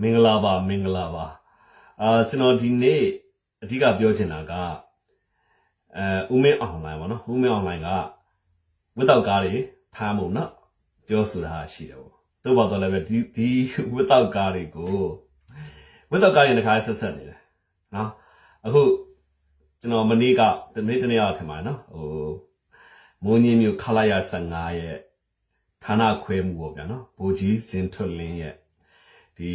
မင်္ဂလာပါမင်္ဂလာပါအာကျွန်တော်ဒီနေ့အဓိကပြောချင်တာကအဲဦးမင်းအွန်လိုင်းပေါ့နော်ဦးမင်းအွန်လိုင်းကဝတ်တော့ကားတွေဖမ်းဖို့နော်ပြောဆိုတာရှိတယ်ပေါ့တို့ပါတော့လည်းပဲဒီဒီဝတ်တော့ကားတွေကိုဝတ်တော့ကားတွေတစ်ခါဆက်ဆက်နေတယ်နော်အခုကျွန်တော်မနေ့ကဒီနေ့တနေ့ရောက်ထင်ပါနော်ဟိုမိုးညင်းမျိုးခလာရ15ရဲ့ဌာနခွဲမှုပေါ့ဗျာနော်ဘူကြီးစင်ထွတ်လင်းရဲ့ ဒီ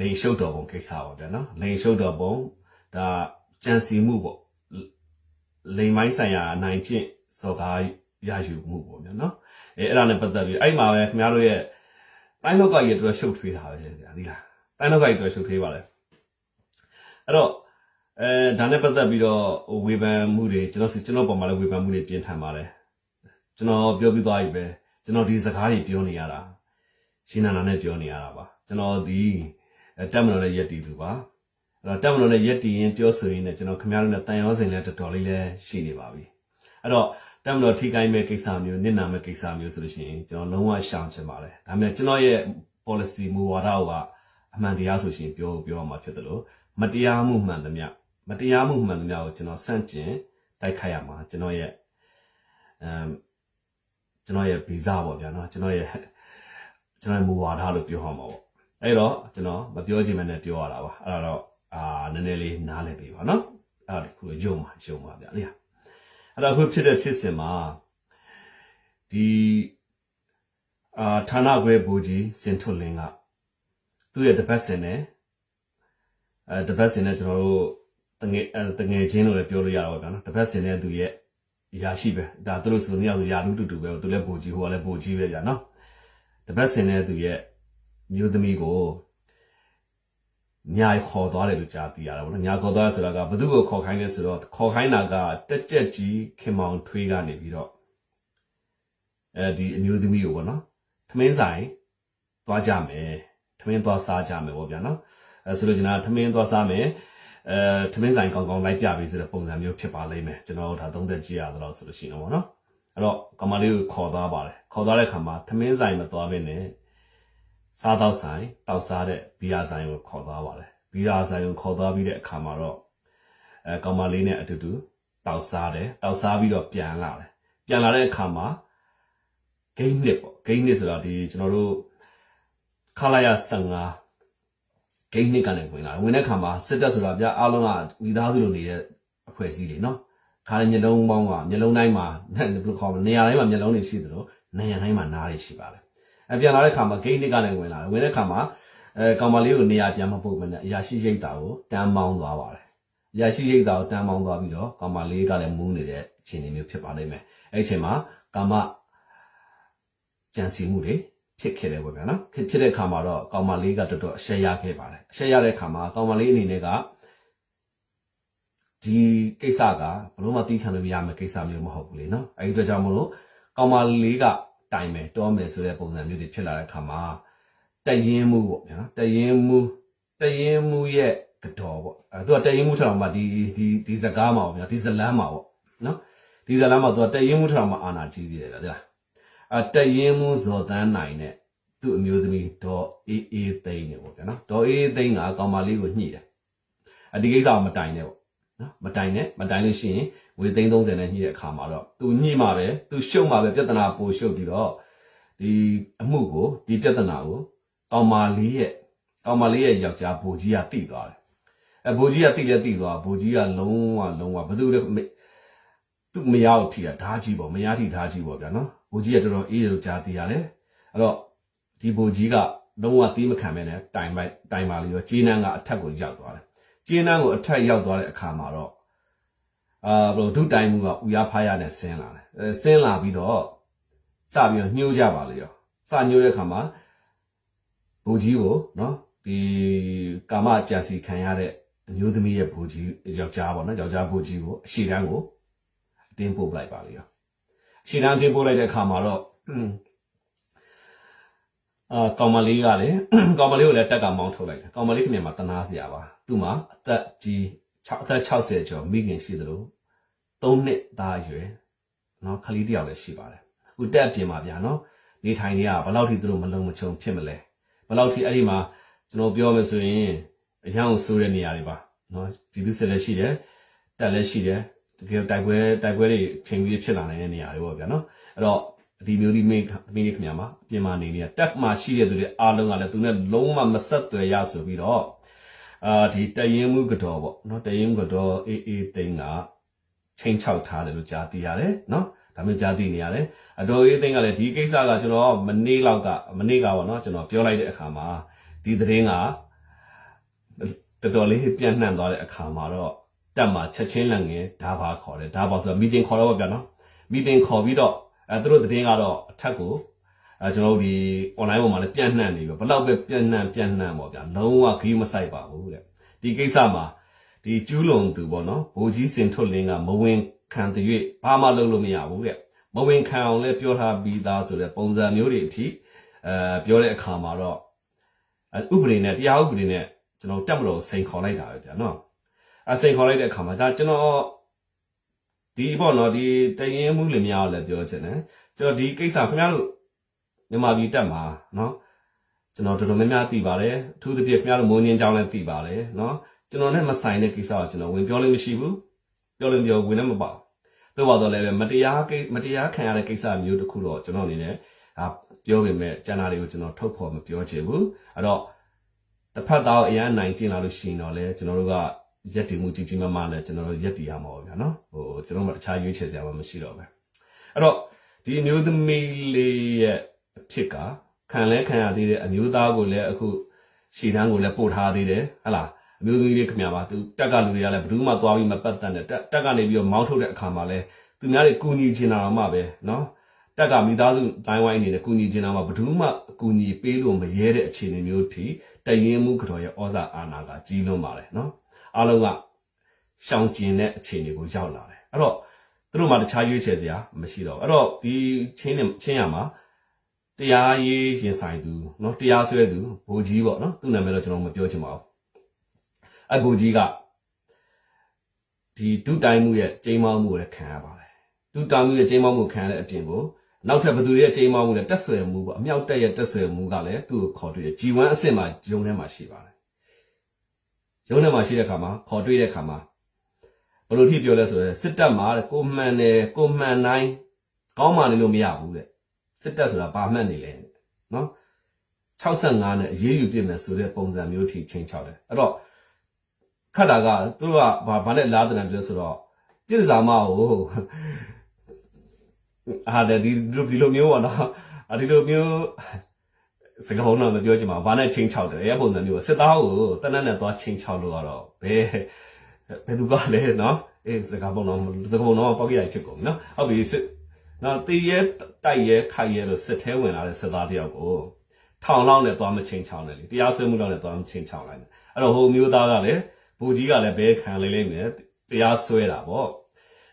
လိန်ရှုပ်တော်ပုံကိစ္စပါဗျာနော်လိန်ရှုပ်တော်ပုံဒါကြံစီမှုပေါ့လိန်မိုင်းဆိုင်ရာအနိုင်ကျင့်စော်ကားရယူမှုပေါ့ဗျာနော်အဲအဲ့ဒါနဲ့ပတ်သက်ပြီးအဲ့မှာပဲခင်ဗျားတို့ရဲ့တိုင်းလောက်ကကြီးတို့ရှုပ်ထွေးတာပဲဗျာဒီလားတိုင်းလောက်ကကြီးတို့ရှုပ်ထွေးပါလေအဲ့တော့အဲဒါနဲ့ပတ်သက်ပြီးတော့ဟိုဝေဖန်မှုတွေကျွန်တော်စီကျွန်တော်ပုံမှာလည်းဝေဖန်မှုတွေပြင်ထန်ပါတယ်ကျွန်တော်ပြောပြသွားပြီပဲကျွန်တော်ဒီစကားတွေပြောနေရတာရှင်းနာနာနဲ့ပြောနေရတာပါ ကျွန်တော်ဒီအဲတက်မလို့လည်းရက်တီလူပါအဲ့တော့တက်မလို့လည်းရက်တီရင်ပြောဆိုရင်းနဲ့ကျွန်တော်ခင်ဗျားတို့နဲ့တန်ရောစင်လည်းတော်တော်လေးလည်းရှိနေပါပြီအဲ့တော့တက်မလို့ထိကိုင်းမဲ့ကိစ္စမျိုးနစ်နာမဲ့ကိစ္စမျိုးဆိုလို့ရှိရင်ကျွန်တော်လုံးဝရှောင်ချင်ပါတယ်ဒါပေမဲ့ကျွန်တော်ရဲ့ policy မူဝါဒကအမှန်တရားဆိုရှင်ပြောပြောမှာဖြစ်တယ်လို့မတရားမှုမှန်သမျှမတရားမှုမှန်သမျှကိုကျွန်တော်စန့်ကျင်တိုက်ခိုက်ရမှာကျွန်တော်ရဲ့အမ်ကျွန်တော်ရဲ့ဗီဇပေါ့ဗျာနော်ကျွန်တော်ရဲ့ကျွန်တော်မူဝါဒလို့ပြောဟောမှာပေါ့ အဲ့တော့ကျွန်တော်မပြောချင်မနဲ့ပြောရတာပါအဲ့တော့အာနည်းနည်းလေးနားလည်ပြီပါနော်အဲ့ဒါခုယုံပါယုံပါဗျာလေအဲ့တော့အခုဖြစ်တဲ့ဖြစ်စဉ်မှာဒီအာဌာနခွဲဘူကြီးစင်ထွတ်လင်းကသူ့ရဲ့တပတ်စင်နဲ့အဲတပတ်စင်နဲ့ကျွန်တော်တို့တငယ်အဲတငယ်ချင်းလို့လည်းပြောလို့ရတာပေါ့ဗျာနော်တပတ်စင်နဲ့သူရဲ့ရာရှိပဲဒါသူတို့ဆိုနေရဆိုရာလူတူတူပဲသူလည်းဘူကြီးဟိုကလည်းဘူကြီးပဲဗျာနော်တပတ်စင်တဲ့သူရဲ့ မျိုးသမီးကိုညာခေါ်သွားတယ်လို့ကြားသိရတာပေါ့နော်ညာခေါ်သွားဆိုတာကဘသူ့ကိုခေါ်ခိုင်းလဲဆိုတော့ခေါ်ခိုင်းတာကတက်ကြက်ကြီးခင်မောင်ထွေးကနေပြီးတော့အဲဒီအမျိုးသမီးကိုပေါ့နော်ထမင်းဆိုင်သွားကြမယ်ထမင်းသွားစားကြမယ်ပေါ့ဗျာနော်အဲဆိုလို့ကျွန်တော်ထမင်းသွားစားမယ်အဲထမင်းဆိုင်ကောင်းကောင်းလိုက်ပြပေးဆိုတဲ့ပုံစံမျိုးဖြစ်ပါလိမ့်မယ်ကျွန်တော်တို့ဒါသုံးသက်ကြည့်ရတော့ဆိုလို့ရှိရင်ပေါ့နော်အဲ့တော့ကမလေးကိုခေါ်သွားပါတယ်ခေါ်သွားတဲ့ခါမှာထမင်းဆိုင်မသွားဘဲနဲ့ စားတော့ဆိုင်တောက်စားတဲ့ဘီယာဆိုင်ကိုခေါ်သွားပါတယ်ဘီယာဆိုင်ကိုခေါ်သွားပြီးတဲ့အခါမှာတော့အဲကောင်မလေးနဲ့အတူတူတောက်စားတယ်တောက်စားပြီးတော့ပြန်လာတယ်ပြန်လာတဲ့အခါမှာဂိမ်းနစ်ပေါ့ဂိမ်းနစ်ဆိုတာဒီကျွန်တော်တို့ခလာရ15ဂိမ်းနစ်ကလည်းဝင်လာတယ်ဝင်တဲ့အခါမှာစစ်တပ်ဆိုတာဗျအားလုံးကမိသားစုလိုနေတဲ့အဖွဲ့အစည်းတွေနော်ခါရမျက်လုံးပေါင်းကမျက်လုံးတိုင်းမှာဘယ်လိုခေါ်မလဲနေရာတိုင်းမှာမျက်လုံးတွေရှိသလိုနေရာတိုင်းမှာနားတွေရှိပါတယ် အပြန်လာတဲ့ခါမှာဂိတ်နစ်ကလည်းဝင်လာတယ်ဝင်တဲ့ခါမှာအဲကောင်မလေးကိုနေရာပြန်မပုတ်မနဲ့အရာရှိရိတ်တာကိုတန်းမောင်းသွားပါတယ်အရာရှိရိတ်တာကိုတန်းမောင်းသွားပြီးတော့ကောင်မလေးကလည်းမူးနေတဲ့အခြေအနေမျိုးဖြစ်ပါလိမ့်မယ်အဲ့ဒီအချိန်မှာကောင်မကြံစီမှုတွေဖြစ်ခဲ့တယ်ပေါ့ဗျာနော်ဖြစ်ဖြစ်တဲ့ခါမှာတော့ကောင်မလေးကတော်တော်အရှက်ရခဲ့ပါတယ်အရှက်ရတဲ့ခါမှာကောင်မလေးအနေနဲ့ကဒီကိစ္စကဘလို့မသိခံလို့ရမယ့်ကိစ္စမျိုးမဟုတ်ဘူးလေနော်အဲဒီအတွက်ကြောင့်မလို့ကောင်မလေးက တိုင်မယ်တောမယ်ဆိုတဲ့ပုံစံမျိုးတွေဖြစ်လာတဲ့အခါမှာတရင်မှုပေါ့ဗျာတရင်မှုတရင်မှုရဲ့ကတော်ပေါ့အဲသူကတရင်မှုထောင်မှာဒီဒီဒီစကားမှာပေါ့ဗျာဒီဇလန်းမှာပေါ့နော်ဒီဇလန်းမှာသူကတရင်မှုထောင်မှာအာနာကြီးသေးတယ်ဗျာအဲတရင်မှုဇော်တန်းနိုင်နဲ့သူ့အမျိုးသမီးဒေါ်အေးအေးသိန်းနေပေါ့ဗျာနော်ဒေါ်အေးအေးသိန်းကကောင်မလေးကိုညှိတယ်အဒီကိစ္စကမတိုင်နဲ့ပေါ့နော်မတိုင်နဲ့မတိုင်လို့ရှိရင် ငွေသိန်း30နဲ့ညှိတဲ့အခါမှာတော့သူညှိမှာပဲသူရှုပ်မှာပဲပြဿနာပိုရှုပ်ပြီးတော့ဒီအမှုကိုဒီပြဿနာကိုကောင်မာလေးရဲ့ကောင်မာလေးရဲ့ယောက်ျားဘိုကြီးကတိသွားတယ်အဲဘိုကြီးကတိလည်းတိသွားဘိုကြီးကလုံးဝလုံးဝဘယ်သူလဲမသူမရအောင်ထိတာဓာကြီးပေါ့မရထိဓာကြီးပေါ့ဗျာနော်ဘိုကြီးကတော်တော်အေးလို့ကြားသိရတယ်အဲ့တော့ဒီဘိုကြီးကလုံးဝတီးမခံမဲနဲ့တိုင်ပိုက်တိုင်ပါလေးရောဂျင်းနန်းကအထက်ကိုရောက်သွားတယ်ကျင်းနှန်းကိုအထက်ရောက်သွားတဲ့အခါမှာတော့ အာဘယ်လိုဒုတိုင်မှုကဥရဖားရနဲ့ဆင်းလာတယ်အဲဆင်းလာပြီးတော့စပြီးတော့ညှိုးကြပါလေရောစညှိုးတဲ့အခါမှာဘူကြီးကိုနော်ဒီကာမကြံစီခံရတဲ့အမျိုးသမီးရဲ့ဘူကြီးယောက်ျားပေါ့နော်ယောက်ျားဘူကြီးကိုအရှိတန်းကိုအတင်းပို့ပလိုက်ပါလေရောအရှိတန်းတင်းပို့လိုက်တဲ့အခါမှာတော့အာကောင်မလေးကလည်းကောင်မလေးကိုလည်းတက်ကမောင်းထုတ်လိုက်တယ်ကောင်မလေးခင်ဗျာမှာတနာစရာပါသူ့မှာအသက်ကြီး 6အသက်60ကျော်မိခင်ရှိသလို3နှစ်သားအရွယ်နော်ခလေးတစ်ယောက်လည်းရှိပါတယ်အခုတက်အပြင်မှာဗျာနော်နေထိုင်နေရဘယ်လောက်ထိသူတို့မလုံမချုံဖြစ်မလဲဘယ်လောက်ထိအဲ့ဒီမှာကျကျွန်တော်ပြောမယ်ဆိုရင်အရန်ကိုစိုးတဲ့နေရာတွေပါနော်ပြည်သူစစ်လည်းရှိတယ်တက်လည်းရှိတယ်တကယ်တိုက်ပွဲတိုက်ပွဲတွေချိန်ပြီးဖြစ်လာနိုင်တဲ့နေရာတွေပေါ့ဗျာနော်အဲ့တော့ဒီမျိုးဒီမိသမီးလေးခင်ဗျာမှာအပြင်မှာနေနေတက်မှာရှိတဲ့သူတွေအားလုံးကလည်းသူနဲ့လုံးဝမဆက်သွယ်ရဆိုပြီးတော့ အာဒီတရင်မှုကတော့ပေါ့နော်တရင်မှုကတော့အေးအေးသိန်းကချိန်ချောက်ထားတယ်လို့ကြားသိရတယ်နော်ဒါမျိုးကြားသိနေရတယ်အတော်အေးသိန်းကလည်းဒီကိစ္စကကျွန်တော်မနေ့လောက်ကမနေ့ကပေါ့နော်ကျွန်တော်ပြောလိုက်တဲ့အခါမှာဒီသတင်းကတော်တော်လေးပြန့်နှံ့သွားတဲ့အခါမှာတော့တက်မှာချက်ချင်းလက်ငယ်ဒါပါခေါ်တယ်ဒါပါဆိုတော့ meeting ခေါ်တော့ဗျာနော် meeting ခေါ်ပြီးတော့အဲသူတို့သတင်းကတော့အထက်ကို အဲကျွန်တော်တို့ဒီ online ပေါ်မှာလည်းပြန့်နှံ့နေပြီဘယ်တော့ပဲပြန့်နှံ့ပြန့်နှံ့ပေါ့ဗျာလုံးဝခီးမဆိုင်ပါဘူးတဲ့ဒီကိစ္စမှာဒီကျူးလွန်သူပေါ့နော်ဘိုးကြီးစင်ထွတ်လင်းကမဝင်ခံတရွေ့ဘာမှလုပ်လို့မရဘူးတဲ့မဝင်ခံအောင်လည်းပြောထားပြီးသားဆိုတဲ့ပုံစံမျိုးတွေအထိအဲပြောတဲ့အခါမှာတော့ဥပဒေနဲ့တရားဥပဒေနဲ့ကျွန်တော်တက်မလို့စိန်ခေါ်လိုက်တာပဲဗျာနော်အဲစိန်ခေါ်လိုက်တဲ့အခါမှာဒါကျွန်တော်ဒီပေါ့နော်ဒီတရင်မှုလင်များလည်းပြောချင်တယ်ကျွန်တော်ဒီကိစ္စခင်ဗျားတို့ မြန်မာပြည်တက်မှာနော်ကျွန်တော်တော်တော်များများသိပါတယ်အထူးသဖြင့်ခင်ဗျားတို့မိုးငင်းကြောင်းလည်းသိပါတယ်နော်ကျွန်တော်နဲ့မဆိုင်တဲ့ကိစ္စကိုကျွန်တော်ဝင်ပြောလို့မရှိဘူးပြောလို့ပြောဝင်လည်းမပေါ့တော့ပါတော့လည်းပဲမတရားကိမတရားခံရတဲ့ကိစ္စမျိုးတစ်ခုတော့ကျွန်တော်အနေနဲ့ဒါပြောပေမဲ့ကျန်တာတွေကိုကျွန်တော်ထုတ်ဖော်မပြောချင်ဘူးအဲ့တော့တစ်ဖက်သားအရန်နိုင်ကျင်လာလို့ရှိရင်တော့လေကျွန်တော်တို့ကရက်တည်မှုကြီးကြီးမားမားနဲ့ကျွန်တော်တို့ရက်တည်ရမှာပေါ့ဗျာနော်ဟိုကျွန်တော်တို့အခြားရွေးချယ်စရာမှမရှိတော့ဘူးအဲ့တော့ဒီအမျိုးသမီးလေးရဲ့ အဖြစ်ကခံလဲခံရသေးတဲ့အမျိုးသားကိုလည်းအခုရှည်တန်းကိုလည်းပို့ထားသေးတယ်ဟဟလားအမျိုးသမီးလေးခင်ဗျာပါသူတက်ကလူတွေကလည်းဘယ်သူမှသွားပြီးမပတ်သက်နဲ့တက်တက်ကနေပြီးတော့မောင်းထုတ်တဲ့အခါမှာလဲသူများတွေကူညီချင်တာတော့မှပဲနော်တက်ကမိသားစုတိုင်းဝိုင်းအနေနဲ့ကူညီချင်တာမှဘယ်သူမှအကူညီပေးလို့မရဲတဲ့အခြေအနေမျိုးထိတရင်မှုကတော့ရဲ့ဩဇာအာဏာကကြီးလွန်းပါတယ်နော်အားလုံးကရှောင်ကျင်တဲ့အခြေအနေကိုရောက်လာတယ်အဲ့တော့သူတို့မှတခြားရွေးချယ်စရာမရှိတော့ဘူးအဲ့တော့ဒီချင်းနဲ့ချင်းရမှာ တရားရေးရင်ဆိုင်သူနော်တရားစွဲသူဘိုလ်ကြီးပေါ့နော်သူ့နာမည်တော့ကျွန်တော်မပြောချင်ပါဘူးအဘိုလ်ကြီးကဒီဒုတိုင်းမှုရဲ့ကျိမ်းမောင်းမှုကိုလည်းခံရပါတယ်ဒုတိုင်းမှုရဲ့ကျိမ်းမောင်းမှုခံရတဲ့အပြင်ကိုနောက်ထပ်ဘယ်သူရဲ့ချိန်မောင်းမှုလဲတက်ဆွဲမှုပေါ့အမြောက်တက်ရဲ့တက်ဆွဲမှုကလည်းသူ့ကိုခေါ်တွေ့တယ် G1 အဆင့်မှာဂျုံထဲမှာရှိပါတယ်ဂျုံထဲမှာရှိတဲ့ခါမှာခေါ်တွေ့တဲ့ခါမှာဘယ်လိုထိပြောလဲဆိုတော့စစ်တပ်မှာတဲ့ကိုမှန်တယ်ကိုမှန်တိုင်းကောင်းမှလည်းလို့မရဘူးတဲ့ စစ်တပ်ဆိုတာဘာမှတ်နေလဲနော်65နဲ့အရေးယူပြစ်မယ်ဆိုတဲ့ပုံစံမျိုးထိချိန်ချောက်တယ်အဲ့တော့ခတ်တာကသူတို့ကဘာဘာနဲ့လားတဲ့တယ်ဆိုတော့ပြည်စားမကိုအားတယ်ဒီလိုဒီလိုမျိုးပေါ့နော်အာဒီလိုမျိုးစကားလုံးတော့မပြောချင်ပါဘူးဘာနဲ့ချင်းချောက်တယ်အဲ့ပုံစံမျိုးစစ်သားကိုတနက်နဲ့သွားချင်းချောက်လို့ကတော့ဘယ်ဘယ်သူကလဲနော်အေးစကားပုံတော့စကားပုံတော့ပေါက်ကြရဖြစ်ကုန်နော်ဟုတ်ပြီစစ် နော်တေးရဲတိုက်ရဲခိုက်ရဲလို့စစ်သေးဝင်လာတဲ့စစ်သားတယောက်ကိုထောင်လောက်နဲ့သွားမချင်းချောင်းတယ်လေတရားစွဲမှုလောက်နဲ့သွားမချင်းချောင်းလိုက်တယ်အဲ့တော့ဟိုမျိုးသားကလည်းဘူကြီးကလည်းဘဲခံလိုက်လိမ့်မယ်တရားစွဲတာပေါ့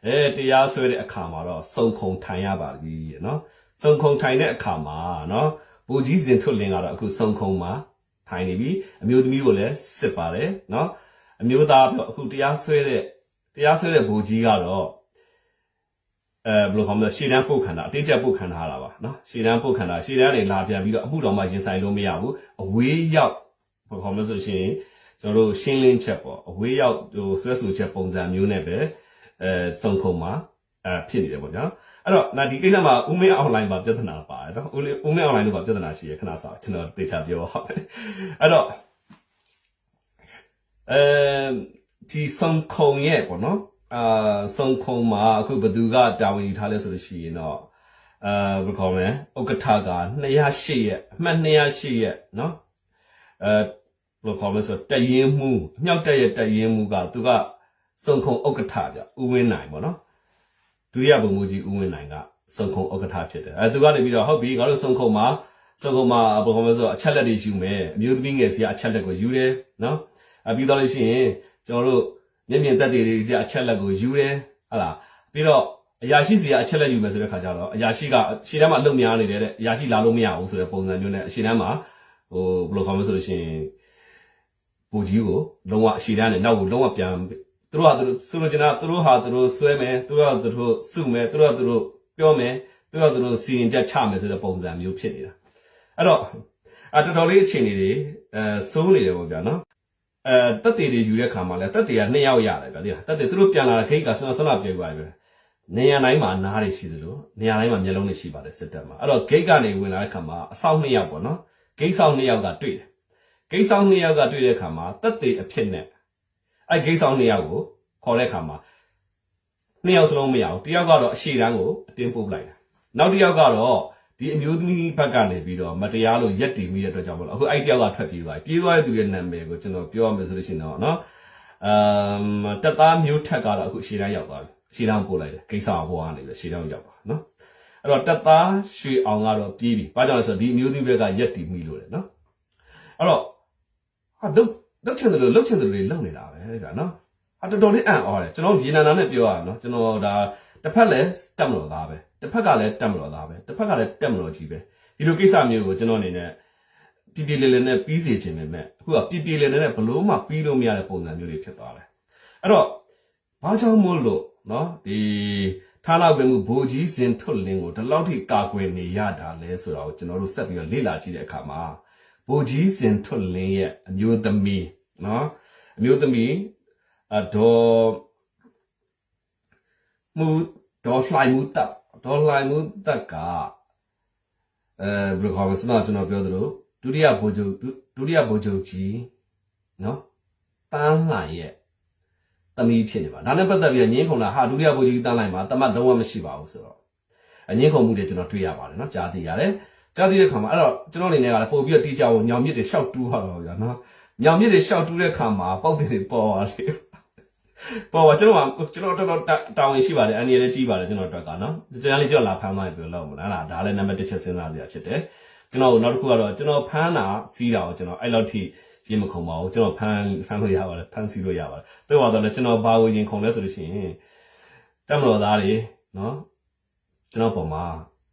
အဲတရားစွဲတဲ့အခါမှာတော့စုံခုံထိုင်ရပါပြီနော်စုံခုံထိုင်တဲ့အခါမှာနော်ဘူကြီးစင်ထွတ်လင်းကတော့အခုစုံခုံမှာထိုင်နေပြီအမျိုးသမီးကိုလည်းစစ်ပါတယ်နော်အမျိုးသားအခုတရားစွဲတဲ့တရားစွဲတဲ့ဘူကြီးကတော့ အဲဘယ်လိုခေါ်မလဲရှေ့တန်းပုတ်ခံတာအတိတ်ကျပုတ်ခံထားတာပါနော်ရှေ့တန်းပုတ်ခံတာရှေ့တန်းနေလာပြန်ပြီးတော့အမှုတော်မှရင်ဆိုင်လို့မရဘူးအဝေးရောက်ဘယ်လိုခေါ်မလဲဆိုရှင်ကျွန်တော်တို့ရှင်းလင်းချက်ပေါ့အဝေးရောက်ဟိုဆွဲဆူချက်ပုံစံမျိုးနဲ့ပဲအဲစုံခုံမှာအဲဖြစ်နေတယ်ပေါ့ဗျာအဲ့တော့နာဒီကိစ္စမှာဦးမင်း online မှာပြဿနာပါတယ်နော်ဦးလေးဦးမင်း online တို့မှာပြဿနာရှိရခဏစာကျွန်တော်တေချာပြောပါဟုတ်အဲ့တော့အဲဒီစုံခုံရဲ့ပေါ့နော် အာစုံခုံမှာအခုဘသူကတာဝန်ယူထားလဲဆိုလို့ရှိရင်တော့အာဘယ်ခေါ်မလဲဥက္ကဋ္ဌက208ရက်အမှတ်208ရက်နော်အဲဘယ်လိုခေါ်မလဲဆိုတော့တရင်မှုအမြောက်တက်ရဲ့တရင်မှုကသူကစုံခုံဥက္ကဋ္ဌဗျဦးဝင်းနိုင်ပေါ့နော်ဒုတိယဗိုလ်မှူးကြီးဦးဝင်းနိုင်ကစုံခုံဥက္ကဋ္ဌဖြစ်တယ်အဲသူကနေပြီးတော့ဟုတ်ပြီငါတို့စုံခုံမှာစုံခုံမှာဘယ်လိုလဲဆိုတော့အချက်လက်တွေယူမယ်အမျိုးသမီးငယ်စီကအချက်လက်ကိုယူတယ်နော်အပြီးတော့လို့ရှိရင်ကျွန်တော်တို့ မျက်မြင်သက်သေတွေစီကအချက်လက်ကိုယူတယ်ဟလာပြီးတော့အရာရှိစီကအချက်လက်ယူမယ်ဆိုတဲ့ခါကျတော့အရာရှိကရှေ့တန်းမှာလုံများနေတယ်တဲ့အရာရှိလာလို့မရဘူးဆိုတဲ့ပုံစံမျိုးနဲ့အရှေ့တန်းမှာဟိုဘယ်လိုခေါ်မလဲဆိုလို့ရှိရင်ပူကြီးကိုလုံးဝအရှေ့တန်းနဲ့နောက်ကိုလုံးဝပြန်သူတို့ဟာသူတို့ဆိုလိုချင်တာသူတို့ဟာသူတို့ဆွဲမယ်သူတို့ဟာသူတို့စုမယ်သူတို့ဟာသူတို့ပြောမယ်သူတို့ဟာသူတို့စီရင်ချက်ချမယ်ဆိုတဲ့ပုံစံမျိုးဖြစ်နေတာအဲ့တော့အဲတော်တော်လေးအခြေအနေတွေအဲစိုးနေတယ်ပေါ့ဗျာနော် အဲတက်တေတွေယူတဲ့ခါမှာလဲတက်တေက2ယောက်ရတယ်ဗျာဒီတက်တေသူတို့ပြန်လာတဲ့ခိတ်ကဆွမ်းဆွမ်းပြေသွားပြီနေရာတိုင်းမှာနားတွေရှိသလိုနေရာတိုင်းမှာမျက်လုံးတွေရှိပါတယ်စစ်တပ်မှာအဲ့တော့ဂိတ်ကနေဝင်လာတဲ့ခါမှာအဆောင်2ယောက်ပေါ့နော်ဂိတ်ဆောင်2ယောက်ကတွေ့တယ်ဂိတ်ဆောင်2ယောက်ကတွေ့တဲ့ခါမှာတက်တေအဖြစ်နဲ့အဲဂိတ်ဆောင်2ယောက်ကိုခေါ်တဲ့ခါမှာ2ယောက်စလုံးမရဘူးတယောက်ကတော့အရှိတန်းကိုအတင်းပို့လိုက်တယ်နောက်တစ်ယောက်ကတော့ ဒီအမျိုးသမီးဘက်ကနေပြီးတော့မတရားလို့ရက်တီမိတဲ့အတွက်ကြောင့်မလို့အခုအဲ့တယောက်ကထွက်ပြေးသွားပြီပြေးသွားတဲ့သူရဲ့နာမည်ကိုကျွန်တော်ပြောရမယ်ဆိုလို့ရှိရင်တော့နော်အမ်တက်သားမျိုးထက်ကတော့အခုအရှိတန်းရောက်သွားပြီအရှိတန်းပို့လိုက်တယ်ကိစ္စဟိုကနေပြီးအရှိတန်းရောက်သွားနော်အဲ့တော့တက်သားရွှေအောင်ကတော့ပြေးပြီဘာကြောင့်လဲဆိုတော့ဒီအမျိုးသမီးဘက်ကရက်တီမိလို့တယ်နော်အဲ့တော့ဟာလုတ်လုတ်ချင်တယ်လို့လုတ်ချင်တယ်လို့လုံနေတာပဲကွာနော်ဟာတော်တော်လေးအံ့ဩတယ်ကျွန်တော်ရေနံနာနဲ့ပြောရအောင်နော်ကျွန်တော်ဒါတစ်ဖက်လည်းတက်မလို့သားပဲ တစ်ဖက်ကလည်းတက်မလို့သားပဲတစ်ဖက်ကလည်းတက်မလို့ကြီးပဲဒီလိုကိစ္စမျိုးကိုကျွန်တော်အနေနဲ့ပြပြလေးလေးနဲ့ပြီးစီခြင်းပဲမဲ့အခုကပြပြလေးလေးနဲ့ဘလို့မှပြီးလို့မရတဲ့ပုံစံမျိုးတွေဖြစ်သွားတယ်အဲ့တော့ဘာကြောင့်မို့လို့နော်ဒီဌာနပင်မှုဘိုလ်ကြီးစင်ထွတ်လင်းကိုဒီလောက်ထိကာကွယ်နေရတာလဲဆိုတော့ကျွန်တော်တို့ဆက်ပြီးတော့လေ့လာကြည့်တဲ့အခါမှာဘိုလ်ကြီးစင်ထွတ်လင်းရဲ့အမျိုးသမီးနော်အမျိုးသမီးအဒေါ်မူဒေါ်လှိုင်မှုတပ် ဒေါ်လှိုင်မှုတပ်ကအဲဘယ်လိုခေါ်မလဲစတော့ကျွန်တော်ပြောသလိုဒုတိယဗိုလ်ချုပ်ဒုတိယဗိုလ်ချုပ်ကြီးနော်ပန်းလှိုင်ရဲ့တမီးဖြစ်နေပါဒါနဲ့ပတ်သက်ပြီးတော့ငင်းခုံလာဟာဒုတိယဗိုလ်ချုပ်ကြီးတန်းလိုက်မှာတမတ်လုံးဝမရှိပါဘူးဆိုတော့အငင်းခုံမှုတွေကျွန်တော်တွေ့ရပါတယ်နော်ကြားသိရတယ်ကြားသိတဲ့ခါမှာအဲ့တော့ကျွန်တော်အနေနဲ့ကလည်းပို့ပြီးတော့တီးကြဖို့ညောင်မြစ်တွေရှောက်တူးရတော့ကြာနော်ညောင်မြစ်တွေရှောက်တူးတဲ့ခါမှာပေါက်တွေပေါ်သွားတယ် ပေါ်ပါကျွန်တော်ကကျွန်တော်တော်တော်တောင်းရင်ရှိပါတယ်အန်ဒီလည်းကြီးပါတယ်ကျွန်တော်အတွက်ကနော်ကျွန်တော်လေးကြောက်လာဖမ်းသွားပြီလို့မလားလားဒါလည်းနံပါတ်1ချက်စဉ်းစားစရာဖြစ်တယ်ကျွန်တော်နောက်တစ်ခုကတော့ကျွန်တော်ဖမ်းတာစီးတာကိုကျွန်တော်အဲ့လောက်ထိရင်မခုံပါဘူးကျွန်တော်ဖမ်းဖမ်းလို့ရပါတယ်ဖမ်းစီးလို့ရပါတယ်တွေ့ပါတော့လည်းကျွန်တော်ဘာကိုရင်ခုံလဲဆိုလို့ရှိရင်တက်မတော်သားတွေနော်ကျွန်တော်ပုံမှာ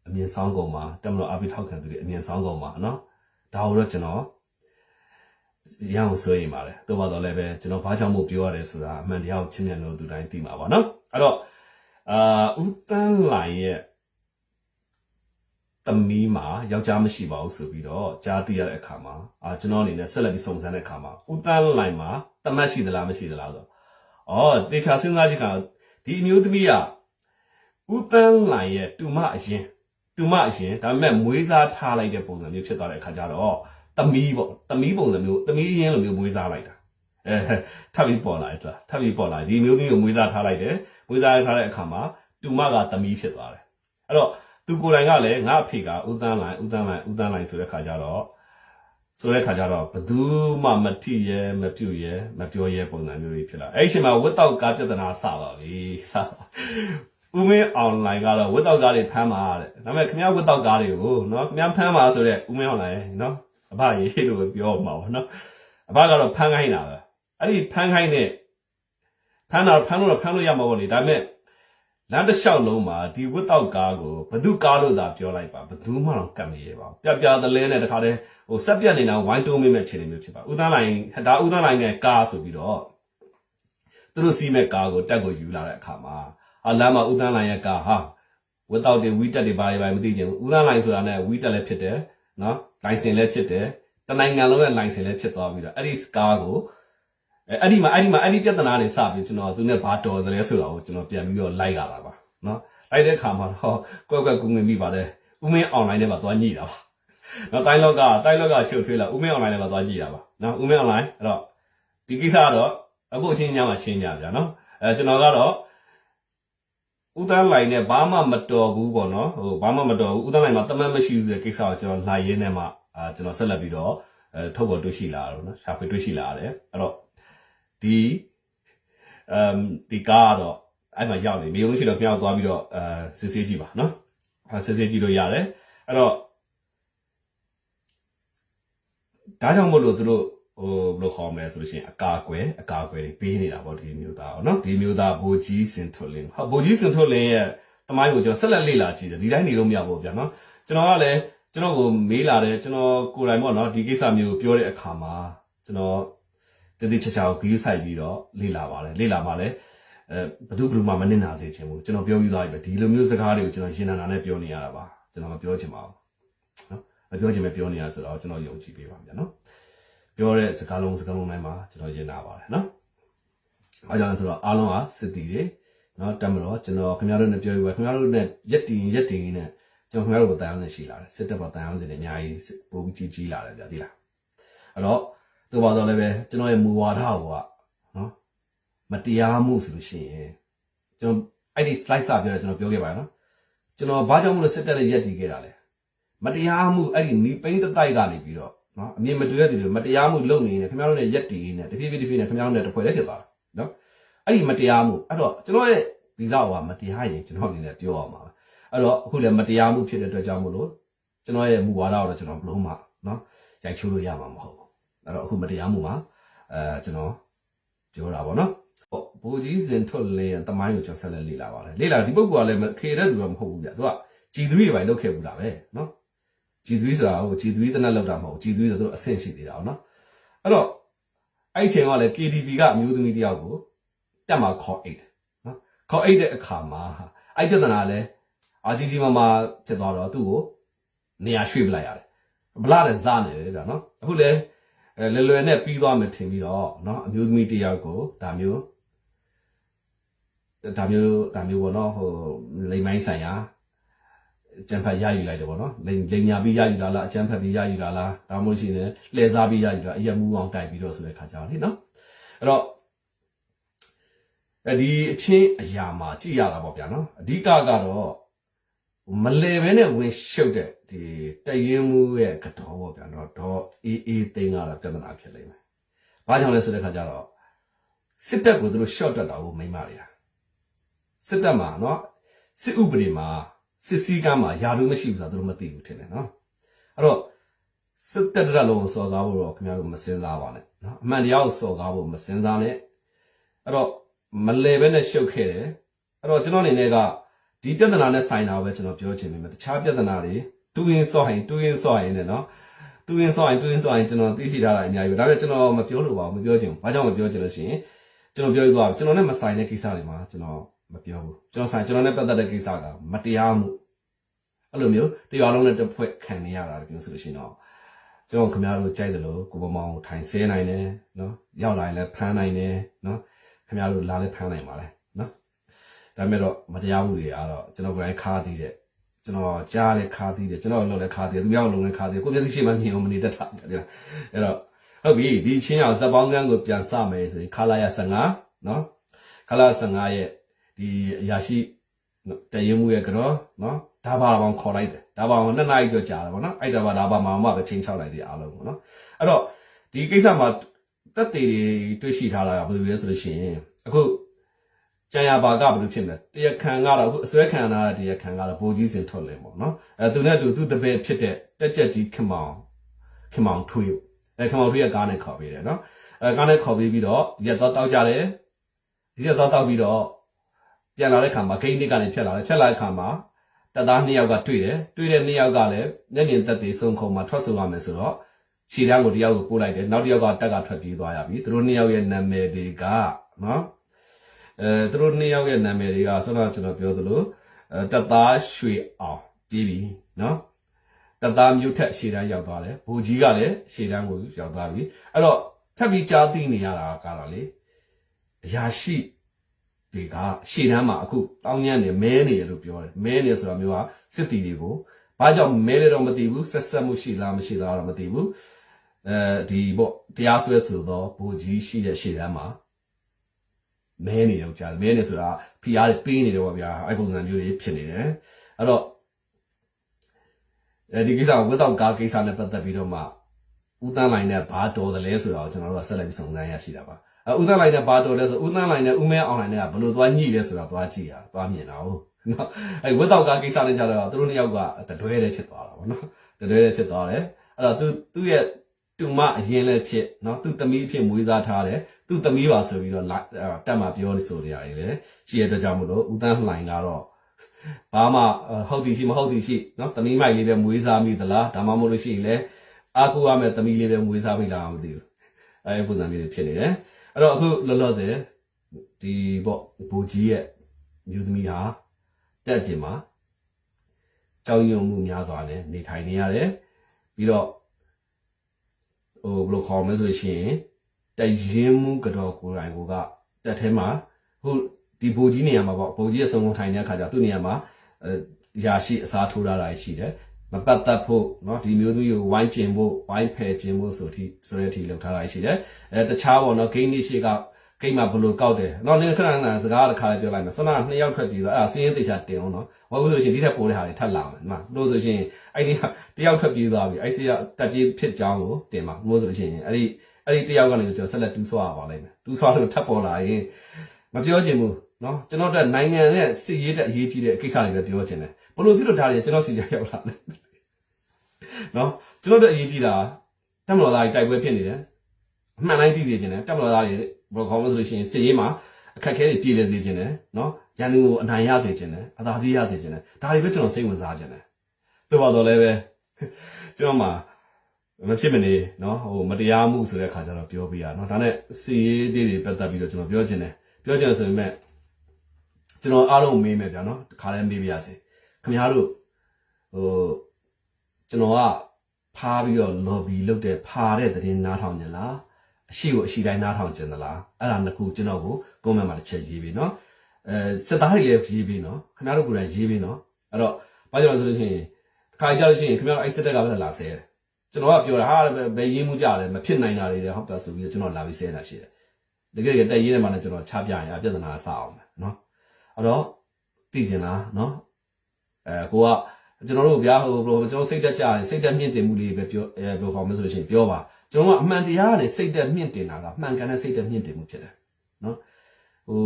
အမြင်ဆောင်ကုန်မှာတက်မတော်အပိထောက်ခံသူတွေအမြင်ဆောင်ကုန်မှာနော်ဒါကိုတော့ကျွန်တော် ရအောင်ဆိုရင်ပါတယ်တော့ပါတော့လည်းပဲကျွန်တော်ဘာကြောင့်မို့ပြောရတယ်ဆိုတာအမှန်တရားကိုချင်းမြန်လို့သူတိုင်းသိမှာပါနော်အဲ့တော့အာဦးတန်းလိုင်ရဲ့သမီးမှာယောက်ျားမရှိပါဘူးဆိုပြီးတော့ကြားသိရတဲ့အခါမှာအာကျွန်တော်အနေနဲ့ဆက်လက်ပြီးစုံစမ်းတဲ့အခါမှာဦးတန်းလိုင်မှာတမတ်ရှိသလားမရှိသလားဆိုတော့ဩတေချာစဉ်းစားကြည့်ကဒီအမျိုးသမီးကဦးတန်းလိုင်ရဲ့တူမအရင်တူမအရင်ဒါပေမဲ့မွေးစားထားလိုက်တဲ့ပုံစံမျိုးဖြစ်သွားတဲ့အခါကျတော့ သမီးပေါ့သမီးပုံစံမျိုးသမီးရင်းလိုမျိုးမွေးစားလိုက်တာအဲထပ်ပြီးပေါ်လာတယ်ထပ်ပြီးပေါ်လာဒီမျိုးသမီးကိုမွေးစားထားလိုက်တယ်မွေးစားထားတဲ့အခါမှာတူမကသမီးဖြစ်သွားတယ်အဲ့တော့သူကိုယ်တိုင်ကလည်းငါအဖေကဦးတန်းလိုင်ဦးတန်းလိုင်ဦးတန်းလိုင်ဆိုတဲ့ခါကျတော့ဆိုတဲ့ခါကျတော့ဘသူမှမထိရဲမပြုတ်ရဲမပြောရဲပုံစံမျိုးတွေဖြစ်လာအဲ့ဒီအချိန်မှာဝတ်တော့ကားပြဿနာစပါပြီစဦးမင်းအွန်လိုင်းကတော့ဝတ်တော့ကားတွေဖမ်းပါတဲ့ဒါပေမဲ့ခင်ဗျားဝတ်တော့ကားတွေကိုနော်ခင်ဗျားဖမ်းပါဆိုတဲ့ဦးမင်းအွန်လိုင်းနော် အဘရေးလို့ပဲပြောမှာပါနော်အဘကတော့ဖမ်းခိုင်းတာပဲအဲ့ဒီဖမ်းခိုင်းတဲ့ဖမ်းတော့ဖမ်းလို့တော့ဖမ်းလို့ရမှာပေါ့လေဒါပေမဲ့လမ်းတစ်လျှောက်လုံးမှာဒီဝတ်တော့ကားကိုဘသူကားလို့သာပြောလိုက်ပါဘသူမှတော့ကတ်မရပါဘူးပြပြသလဲနဲ့တခါတည်းဟိုဆက်ပြက်နေတာဝိုင်းတုံးမိမဲ့ခြေနေမျိုးဖြစ်ပါဦးသားလိုင်းဒါဦးသားလိုင်းနဲ့ကားဆိုပြီးတော့သူတို့စီးမဲ့ကားကိုတက်ကိုယူလာတဲ့အခါမှာအလမ်းမှာဦးသားလိုင်းရဲ့ကားဟာဝတ်တော့တွေဝီတက်တွေဘာတွေဘာမသိချင်ဘူးဦးသားလိုင်းဆိုတာနဲ့ဝီတက်လည်းဖြစ်တယ် နော်လိုင်စင်လည်းဖြစ်တယ်တနိုင်ငံလုံးရဲ့လိုင်စင်လည်းဖြစ်သွားပြီးတော့အဲ့ဒီကားကိုအဲအဲ့ဒီမှာအဲ့ဒီမှာအဲ့ဒီပြဿနာတွေစပြီးကျွန်တော်သူနဲ့ဘာတော်တယ်လဲဆိုတာကိုကျွန်တော်ပြန်ပြီးတော့လိုက်ရတာပါနော်လိုက်တဲ့အခါမှာတော့ကွက်ကွက်ကူငင်မိပါတယ်ဦးမင်းအွန်လိုင်းထဲမှာသွားညှိတာပါနော်တိုင်းလောက်ကတိုင်းလောက်ကရှုပ်ထွေးလာဦးမင်းအွန်လိုင်းထဲမှာသွားညှိတာပါနော်ဦးမင်းအွန်လိုင်းအဲ့တော့ဒီကိစ္စကတော့အခုအချင်းညမှာရှင်းကြဗျာနော်အဲကျွန်တော်ကတော့ ဦးတန်းလိုင်းနဲ့ဘာမှမတော်ဘူးပေါ့နော်ဟိုဘာမှမတော်ဘူးဦးတန်းလိုင်းမှာတမန်မရှိဘူးဆိုတဲ့ကိစ္စကိုကျွန်တော်လာရင်းနဲ့မှအာကျွန်တော်ဆက်လက်ပြီးတော့အဲထုတ်ပေါ်တွေ့ရှိလာတော့နော်ရှာဖွေတွေ့ရှိလာရတယ်အဲ့တော့ဒီအမ်ဒီကားကတော့အဲ့မှာရောက်နေမြေလို့ရှိတော့ပြောင်းသွားပြီးတော့အဲစစ်ဆေးကြည့်ပါနော်အဲစစ်ဆေးကြည့်လို့ရတယ်အဲ့တော့ဒါကြောင့်မို့လို့သူတို့ ဟိုဘယ်လိုခေါ်မလဲဆိုလို့ရှိရင်အကာအကွယ်အကာအကွယ်တွေပေးနေတာပေါ့ဒီမျိုးသားပေါ့နော်ဒီမျိုးသားဘိုကြီးစင်ထွတ်လင်းဟုတ်ဘိုကြီးစင်ထွတ်လင်းရဲ့တမိုင်းကိုကျွန်တော်ဆက်လက်လေ့လာကြည့်တယ်ဒီတိုင်းနေလို့မရဘူးဗျာနော်ကျွန်တော်ကလည်းကျွန်တော်ကိုမေးလာတယ်ကျွန်တော်ကိုယ်တိုင်ပေါ့နော်ဒီကိစ္စမျိုးကိုပြောတဲ့အခါမှာကျွန်တော်တတိချာချာကိုဂရုစိုက်ပြီးတော့လေ့လာပါတယ်လေ့လာမှလည်းအဲဘဒုဘဒုမှမနစ်နာစေချင်ဘူးကျွန်တော်ပြောပြီးသားပြီပဲဒီလိုမျိုးစကားတွေကိုကျွန်တော်ရှင်းနာနဲ့ပြောနေရတာပါကျွန်တော်မပြောချင်ပါဘူးနော်မပြောချင်ပဲပြောနေရဆိုတော့ကျွန်တော်ယုံကြည်ပေးပါဗျာနော် ပြောတဲ့စကားလုံးစကားလုံးတိုင်းမှာကျွန်တော်ရင်နာပါတယ်နော်အားကြောင့်လဲဆိုတော့အားလုံးကစစ်တီတွေနော်တမတော်ကျွန်တော်ခင်ဗျားတို့နဲ့ပြောပြီးပါခင်ဗျားတို့နဲ့ရက်တီရက်တီနဲ့ကျွန်တော်ခင်ဗျားတို့ကိုတန်အောင်နေရှိလာတယ်စစ်တပ်ပေါ်တန်အောင်စင်နေအများကြီးပိုပြီးကြီးကြီးလာတယ်ဗျာသိလားအဲ့တော့သူပါတော့လည်းပဲကျွန်တော်ရဲ့မူဝါဒကိုကနော်မတရားမှုဆိုလို့ရှိရင်ကျွန်တော်အဲ့ဒီ slide စပြောတယ်ကျွန်တော်ပြောခဲ့ပါရနော်ကျွန်တော်ဘာကြောင့်မလို့စစ်တပ်နဲ့ရက်တီခဲ့တာလဲမတရားမှုအဲ့ဒီနီးပိန်းတတိုက်ကနေပြီးတော့ နော်အမြင်မတူတဲ့သူတွေမတရားမှုလုပ်နေနေခင်ဗျားတို့နဲ့ရက်တီနေတဖြည်းဖြည်းတဖြည်းနဲ့ခင်ဗျားတို့နဲ့တစ်ဖွဲ့တည်းဖြစ်သွားတာနော်အဲ့ဒီမတရားမှုအဲ့တော့ကျွန်တော်ရဲ့ဗီဇကမတရားရင်ကျွန်တော်အနေနဲ့ပြောအောင်ပါအဲ့တော့အခုလည်းမတရားမှုဖြစ်တဲ့အတွက်ကြောင့်မို့လို့ကျွန်တော်ရဲ့မူဝါဒကိုတော့ကျွန်တော်ဘလုံးမှနော်ရိုက်ချိုးလို့ရမှာမဟုတ်ဘူးအဲ့တော့အခုမတရားမှုမှာအဲကျွန်တော်ပြောတာပေါ့နော်ဟောဘိုးကြီးစင်ထွတ်လင်းတမိုင်းကိုကျွန်တော်ဆက်လက်လေ့လာပါတယ်လေ့လာဒီပုဂ္ဂိုလ်ကလည်းခေတဲ့သူတော့မဟုတ်ဘူးဗျသူက G3 တွေပဲလောက်ခဲ့ဘူးလားပဲနော် G3 ဆိုတာဟို G3 တနက်လောက်တာမဟုတ် G3 ဆိုတော့အဆင့်ရှိသေးတာနော်အဲ့တော့အဲ့ဒီချိန်ကလည်း KDB ကအမျိုးသမီးတယောက်ကိုတက်မှာခေါ်အိတ်နော်ခေါ်အိတ်တဲ့အခါမှာအဲ့ပြဿနာလဲအာကြီးကြီးမားမားဖြစ်သွားတော့သူ့ကိုနေရာရွှေ့ပလိုက်ရတယ်ဗလာတဲ့ဇာနေတယ်ဗျာနော်အခုလဲအဲလွယ်လွယ်နဲ့ပြီးသွားမယ်ထင်ပြီးတော့နော်အမျိုးသမီးတယောက်ကိုဒါမျိုးဒါမျိုးဒါမျိုးပေါ့နော်ဟိုလိမ်မိုင်းဆိုင်ရာ အကျန်းဖတ်ရယူလိုက်တယ်ပေါ့နော်လိမ်လိမ်ညာပြီးရယူတာလားအကျန်းဖတ်ပြီးရယူတာလားဒါမှမဟုတ်ရှိရင်လှည့်စားပြီးရယူတာအရက်မူအောင်တိုက်ပြီးတော့ဆိုတဲ့ခါကြောင်လေနော်အဲ့တော့အဲဒီအချင်းအရာမှာကြည့်ရတာပေါ့ဗျာနော်အဓိကကတော့မလဲဘဲနဲ့ဝင်ရှုပ်တဲ့ဒီတရင်မှုရဲ့ကတော့ပေါ့ဗျာနော်တော့အေးအေးသိန်းကတော့ပြဿနာဖြစ်လိမ့်မယ်ဘာကြောင့်လဲဆိုတဲ့ခါကျတော့စစ်တပ်ကိုသူတို့ short တက်တာကိုမိမ့်ပါလေစစ်တပ်မှာနော်စစ်ဥပဒေမှာ စစ်စည်းကမ်းမှာယာလို့မရှိဘူးဆိုတာသူတို့မသိဘူးထင်တယ်နော်အဲ့တော့စစ်တပ်တက်လုံးစော်ကားဖို့တော့ခင်ဗျားတို့မစင်စားပါနဲ့နော်အမှန်တရားကိုစော်ကားဖို့မစင်စားနဲ့အဲ့တော့မလဲဘဲနဲ့ရှုပ်ခဲ့တယ်အဲ့တော့ကျွန်တော်အနေနဲ့ကဒီပြဿနာနဲ့ဆိုင်တာကိုပဲကျွန်တော်ပြောချင်ပေမဲ့တခြားပြဿနာတွေတူရင်စောရင်တူရင်စောရင်လည်းနော်တူရင်စောရင်တူရင်စောရင်ကျွန်တော်သိရှိထားတာအများကြီးပဲဒါပေမဲ့ကျွန်တော်မပြောလို့ပါဘူးမပြောချင်ဘူးဘာကြောင့်မပြောချင်လို့ရှိရင်ကျွန်တော်ပြောရသွားကျွန်တော်နဲ့မဆိုင်တဲ့ကိစ္စတွေမှာကျွန်တော်မပြောဘူးကျွန်တော်ဆိုင်ကျွန်တော်နဲ့ပတ်သက်တဲ့ကိစ္စကမတရားမှု အဲ့လိုမျိုးတရားလုံးနဲ့တစ်ဖွဲ့ခံနေရတာပြောဆိုလို့ရှိရင်တော့ကျွန်တော်ခင်ဗျားတို့ကြိုက်တယ်လို့ကိုပမောင်ထိုင်ဆဲနိုင်တယ်နော်ရောက်လာရင်လည်းဖမ်းနိုင်တယ်နော်ခင်ဗျားတို့လာလည်းဖမ်းနိုင်ပါလေနော်ဒါပေမဲ့တော့မတရားမှုတွေကတော့ကျွန်တော်ကိုယ်တိုင်ခါသေးတယ်ကျွန်တော်ကြားတဲ့ခါသေးတယ်ကျွန်တော်လုပ်လည်းခါသေးတယ်သူများလုပ်လည်းခါသေးတယ်ကိုမျက်စိရှိမှမြင်အောင်မနေတတ်တာတဲ့အဲ့တော့ဟုတ်ပြီဒီချင်းအောင်ဇက်ပေါင်းကန်းကိုပြန်စမယ်ဆိုရင်ခလာရ15နော်ခလာ15ရဲ့ဒီအရာရှိတရင်မှုရဲ့ကတော့နော်ဒါပါပေါင်းခေါ်လိုက်တယ်ဒါပါပေါင်းနှစ်နာရီကျော်ကြာတယ်ဗောနော်အဲ့ဒါပါဒါပါမှမှပဲချင်းချောက်လိုက်တယ်အားလုံးဗောနော်အဲ့တော့ဒီကိစ္စမှာတက်တေတွေတွေ့ရှိထားတာကဘယ်လိုလဲဆိုလို့ရှိရင်အခုကျန်ရပါကဘယ်လိုဖြစ်မလဲတရားခံကတော့အခုအစွဲခံရတာတရားခံကတော့ဘိုးကြီးစင်ထွက်လဲပေါ့နော်အဲသူနဲ့သူသူတပည့်ဖြစ်တဲ့တက်ချက်ကြီးခင်မောင်ခင်မောင်ထွေးအဲခင်မောင်ထွေးရဲ့ကားနဲ့ခေါ်ပေးတယ်နော်အဲကားနဲ့ခေါ်ပေးပြီးတော့ရက်တော့တောက်ကြတယ်ရက်တော့တောက်ပြီးတော့ပြန်လာတဲ့ခါမှာဂိမ်းနစ်ကနေဖြတ်လာတယ်ဖြတ်လာတဲ့ခါမှာ တက်သားနှစ်ယောက်ကတွေ့တယ်တွေ့တဲ့နှစ်ယောက်ကလည်းမျက်မြင်သက်သေစုံခုံမှာထွက်ဆိုရမယ်ဆိုတော့ခြေတန်းကိုတယောက်ကိုပို့လိုက်တယ်နောက်တစ်ယောက်ကတက်ကထွက်ပြေးသွားရပြီသူတို့နှစ်ယောက်ရဲ့နာမည်တွေကနော်အဲသူတို့နှစ်ယောက်ရဲ့နာမည်တွေကဆောတော့ကျွန်တော်ပြောသလိုအဲတက်သားရွှေအောင်ပြေးပြီနော်တက်သားမြို့ထက်ရှေ့တန်းရောက်သွားတယ်ဘူကြီးကလည်းရှေ့တန်းကိုရောက်သွားပြီအဲ့တော့ထပ်ပြီးကြားသိနေရတာကတော့လေအရာရှိ တွေကရှေ့တန်းမှာအခုတောင်းညံ့နေမဲနေတယ်လို့ပြောတယ်မဲနေဆိုတာမျိုးကစစ်တီတွေကိုဘာကြောင့်မဲတယ်တော့မသိဘူးဆက်ဆက်မှုရှိလားမရှိလားတော့မသိဘူးအဲဒီပေါ့တရားစွဲဆိုတော့ဘူကြီးရှိတဲ့ရှေ့တန်းမှာမဲနေတော့ကြားတယ်မဲနေဆိုတာဖိအားတွေပေးနေတယ်ပေါ့ဗျာအဲ့ပုံစံမျိုးတွေဖြစ်နေတယ်အဲ့တော့အဲဒီကိစ္စကိုဝတ်တော့ကားကိစ္စနဲ့ပတ်သက်ပြီးတော့မှဦးတန်းလိုင်းနဲ့ဘာတော်တယ်လဲဆိုတော့ကျွန်တော်တို့ကဆက်လက်ပြီးစုံစမ်းရရှိတာပါ အဲဦးသန်းလိုင်းနဲ့ဘာတော်လဲဆိုဦးသန်းလိုင်းနဲ့ဦးမဲအောင်လိုင်းနဲ့ကဘယ်လိုသွားညှိလဲဆိုတာသွားကြည့်ရသွားမြင်တာဟုတ်နော်အဲဝတ်တော့ကားကိစ္စနဲ့ကြတော့သူတို့နှစ်ယောက်ကတတွဲလေးဖြစ်သွားတာပေါ့နော်တတွဲလေးဖြစ်သွားတယ်အဲ့တော့သူသူ့ရဲ့တူမအရင်လည်းဖြစ်နော်သူ့သမီးအဖြစ်မွေးစားထားတယ်သူ့သမီးပါဆိုပြီးတော့တက်မှာပြောနေဆိုနေရတယ်လေရှိရတဲ့ကြောင့်မလို့ဦးသန်းလှိုင်ကတော့ဘာမှဟုတ်သည်ရှိမဟုတ်သည်ရှိနော်သမီးမိုက်လေးပဲမွေးစားမိသလားဒါမှမဟုတ်လို့ရှိရင်လေအာကူရမယ်သမီးလေးပဲမွေးစားမိလားမသိဘူးအဲပုံစံမျိုးဖြစ်နေတယ် အဲ့တော့အခုလောလောဆယ်ဒီပေါ့ဘူကြီးရဲ့မျိုးသမီးဟာတက်ပြင်မှာကြောင်ယုံမှုများစွာနဲ့နေထိုင်နေရတယ်ပြီးတော့ဟိုဘယ်လိုခေါ်မလဲဆိုလို့ရှိရင်တရင်မှုကတော့ကိုယ်တိုင်ကိုကတက်ထဲမှာဟိုဒီဘိုးကြီးနေရာမှာပေါ့ဘိုးကြီးရဲ့စုံလုံးထိုင်တဲ့အခါကျသူ့နေရာမှာအဲရာရှိအစားထိုးထားတာရှိတယ် မပတ်သက်ဖို့เนาะဒီမျိုးသမီးကိုဝိုင်းကျင်ဖို့ဝိုင်းဖယ်ကျင်ဖို့ဆိုတိဆိုတဲ့အထိလောက်ထားတာရှိတယ်အဲတခြားပေါ့เนาะဂိမ်းလေးရှိကဂိမ်းမှာဘယ်လိုကောက်တယ်เนาะနင်ခဏခဏစကားတစ်ခါလေးပြောလိုက်မယ်ဆွမ်းနာနှစ်ယောက်ထွက်ပြီးတော့အဲ့ဒါစင်းရင်တေချာတင်အောင်เนาะဘာလို့ဆိုရှင်ဒီထက်ပိုတဲ့ဟာတွေထပ်လာမယ်ဒီမှာလို့ဆိုရှင်အဲ့ဒီတယောက်ထွက်ပြီးသွားပြီအဲ့စီကတက်ပြေးဖြစ်ကြောင်းကိုတင်ပါလို့ဆိုရှင်အဲ့ဒီအဲ့ဒီတယောက်ကနေကျွန်တော်ဆက်လက်တူးဆွားပါလိမ့်မယ်တူးဆွားလို့ထပ်ပေါ်လာရင်မပြောချင်ဘူးเนาะကျွန်တော်တို့နိုင်ငံရဲ့စစ်ရေးတဲ့အရေးကြီးတဲ့ကိစ္စတွေပဲပြောချင်တယ် ဘလို့ဖြစ်လို့ဒါတွေကျွန်တော်စီရောက်လာလဲနော်ကျွန်တော်တို့အရေးကြီးတာတက်မတော်သားတွေတိုက်ပွဲဖြစ်နေတယ်အမှန်တိုင်းသိစေချင်တယ်တက်မတော်သားတွေဘယ်လိုခေါ်မလဲဆိုလို့ရှိရင်စစ်ရေးမှာအခက်အခဲတွေပြည်လည်စေချင်တယ်နော်ရန်သူကိုအနိုင်ရစေချင်တယ်အသာစီးရစေချင်တယ်ဒါတွေပဲကျွန်တော်စိတ်ဝင်စားချင်တယ်သို့ပါတော့လည်းပဲကျွန်တော်မှာမဖြစ်မနေနော်ဟိုမတရားမှုဆိုတဲ့ခါကျတော့ပြောပြရနော်ဒါနဲ့စီရေးတွေပတ်သက်ပြီးတော့ကျွန်တော်ပြောချင်တယ်ပြောချင်တယ်ဆိုပေမဲ့ကျွန်တော်အားလုံးမေးမယ်ဗျာနော်တခါလဲမေးပြရစေ ခင်ဗျားတို့ဟိုကျွန်တော်ကဖားပြီးတော့ lobby လုပ်တဲ့ဖားတဲ့သတင်းနားထောင်ကြလားအရှိကိုအရှိတိုင်းနားထောင်ကြသလားအဲ့ဒါနှစ်ခုကျွန်တော်ကို comment မှာတစ်ချက်ရေးပြီးနော်အဲစစ်သားတွေလည်းရေးပြီးနော်ခင်ဗျားတို့ကိုယ်တိုင်ရေးပြီးနော်အဲ့တော့ဘာကြောင့်လဲဆိုလို့ရှိရင်တစ်ခါကြလို့ရှိရင်ခင်ဗျားတို့အဲ့စစ်တပ်ကပဲလာဆဲတယ်ကျွန်တော်ကပြောတာဟာဘယ်ရေးမှုကြတယ်မဖြစ်နိုင်တာတွေလည်းဟုတ်တာဆိုပြီးတော့ကျွန်တော်လာပြီးဆဲတာရှိတယ်တကယ်တကယ်တက်ရေးတယ်မှာလည်းကျွန်တော်ချပြရင်အပြဿနာဆအောင်မယ်နော်အဲ့တော့သိကျင်လားနော် အဲကိုကကျွန်တော်တို့ဗျာဟိုဘယ်လိုကျွန်တော်စိတ်တက်ကြတယ်စိတ်တက်မြင့်တင်မှုလေးပဲပြောအဲဘယ်လိုခေါ်မလဲဆိုလို့ရှိရင်ပြောပါကျွန်တော်ကအမှန်တရားနဲ့စိတ်တက်မြင့်တင်တာကမှန်ကန်တဲ့စိတ်တက်မြင့်တင်မှုဖြစ်တယ်နော်ဟို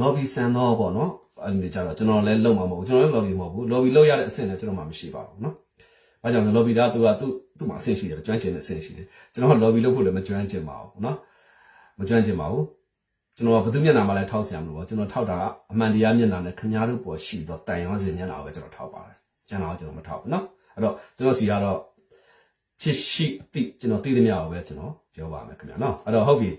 lobby ဆန်တော့ပေါ့နော်အဲ့ဒီကြတော့ကျွန်တော်လည်းလုံမှာမဟုတ်ဘူးကျွန်တော်လည်း lobby မဟုတ်ဘူး lobby လုပ်ရတဲ့အဆင့်လည်းကျွန်တော်မှမရှိပါဘူးနော်ဘာကြောင့်လဲ lobby ကသူကသူ့သူ့မှာအဆင့်ရှိတယ်ကျွမ်းကျင်တဲ့အဆင့်ရှိတယ်ကျွန်တော်က lobby လုပ်ဖို့လည်းမကျွမ်းကျင်ပါဘူးနော်မကျွမ်းကျင်ပါဘူး ကျွန်တော်ကဘယ်သူမျက်နှာမှလည်းထောက်ဆရာမလို့ပေါ့ကျွန်တော်ထောက်တာကအမှန်တရားမျက်နှာနဲ့ခင်ဗျားတို့ပေါ်ရှိတော့တန်ရောစင်မျက်နှာကိုပဲကျွန်တော်ထောက်ပါတယ်ကျန်တာကိုကျွန်တော်မထောက်ဘူးနော်အဲ့တော့ကျွန်တော်စီကတော့ဖြစ်ရှိအတိကျွန်တော်သိသမျှကိုပဲကျွန်တော်ပြောပါမယ်ခင်ဗျာနော်အဲ့တော့ဟုတ်ပြီ